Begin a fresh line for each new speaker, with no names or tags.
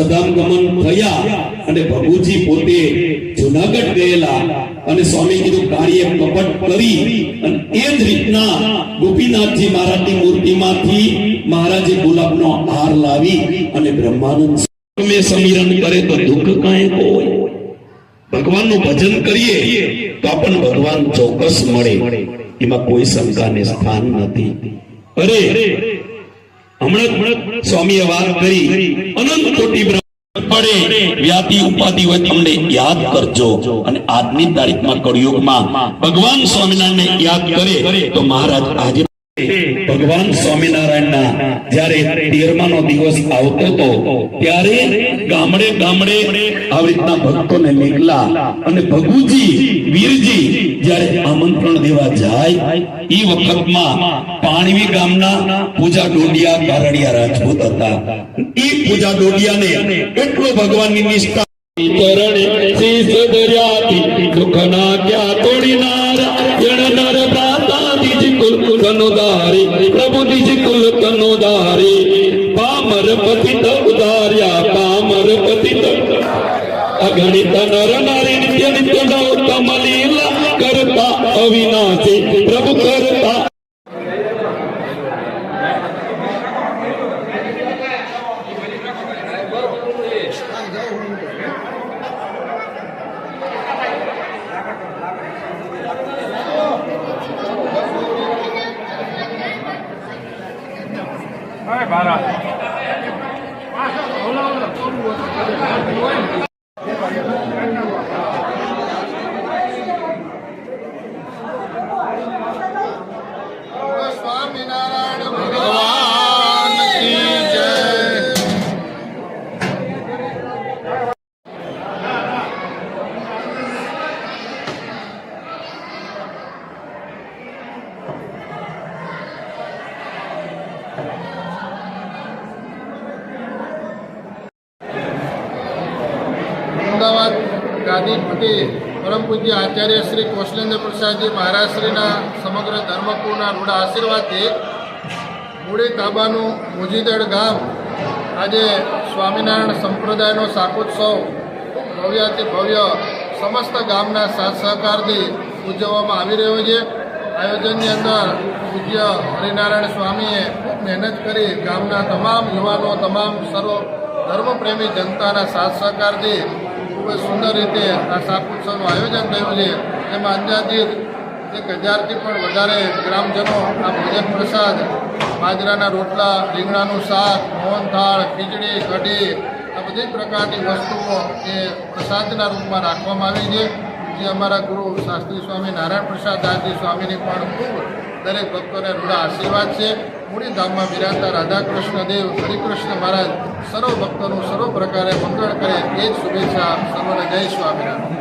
સદામગમન થયા અને ભગુજી પોતે જુનાગઢ ગયેલા અને સ્વામી કીધું કાર્ય કપટ કરી અને એ જ રીતના ગોપીનાથજી મહારાજની મૂર્તિમાંથી મહારાજે ગુલાબનો હાર લાવી અને બ્રહ્માનંદ તમે સમીરણ કરે તો દુઃખ કાંઈ હોય. ભગવાનનું ભજન કરીએ તો આપણને ભગવાન ચોક્કસ મળે. એમાં કોઈ શંકાને સ્થાન નથી. અરે હમણાં સ્વામીએ વાત કરી. અનંત કોટી પડે. વ્યાધિ ઉપાધિ હોય તમને યાદ કરજો. અને આજની તારીખમાં કળિયુગમાં ભગવાન સ્વામિનારાયણને યાદ કરે તો મહારાજ આજે ભગવાન સ્વામિનારાયણના જ્યારે તેરમાનો દિવસ આવતો હતો ત્યારે ગામડે ગામડે આવી રીતના ભક્તોને નીકળા અને ભગુજી વીરજી જ્યારે આમંત્રણ દેવા જાય એ વખતમાં પાણવી ગામના પૂજા ડોડિયા કારડિયા રાજપૂત હતા. એ પૂજા ડોડિયાને એટલો ભગવાનની નિષ્ઠા ચરણ શીશ દર્યાથી દુઃખના ક્યાં તોડી નાર નર કનોદારી પ્રભુ દીજ કુલ કનોદારી પામર પતિત ઉદાર્યા પામર પતિત અગણિત નર નારી નિત્ય નિત્ય નૌતમ લીલા કરતા અવિનાશી પ્રભુ કરતા
સ્વામિનારાયણ ગાદીપતિ પરમ પૂજ્ય આચાર્ય શ્રી કૌશલેન્દ્ર પ્રસાદજી મહારાજશ્રીના સમગ્ર ધર્મપુરના રૂડા આશીર્વાદથી મૂળી તાબાનું મુજીદડ ગામ આજે સ્વામિનારાયણ સંપ્રદાયનો શાકોત્સવ ભવ્યાથી ભવ્ય સમસ્ત ગામના સાથ સહકારથી ઉજવવામાં આવી રહ્યો છે. આયોજનની અંદર પૂજ્ય હરિનારાયણ સ્વામીએ ખૂબ મહેનત કરી ગામના તમામ યુવાનો, તમામ સર્વ ધર્મપ્રેમી જનતાના સાથ સહકારથી ખૂબ જ સુંદર રીતે આ શાકોત્સવનું આયોજન થયું છે. એમાં અંદાજિત એક હજારથી પણ વધારે ગ્રામજનો આ ભોજન પ્રસાદ, બાજરાના રોટલા, રીંગણાનું શાક મોહનથાળ ખીચડી, કઢી, આ બધી પ્રકારની વસ્તુઓ એ પ્રસાદના રૂપમાં રાખવામાં આવી છે. જે અમારા ગુરુ શાસ્ત્રી સ્વામી નારાયણ પ્રસાદ દાસજી સ્વામીની પણ ખૂબ દરેક ભક્તોને રૂડા આશીર્વાદ છે. મૂળી ધામમાં બિરાજતા રાધાકૃષ્ણ દેવ, હરિકૃષ્ણ મહારાજ, સર્વ ભક્તોનું સર્વ પ્રકારે મંગળ કરે એ જ શુભેચ્છા સર્વને જય સ્વામિનારાયણ.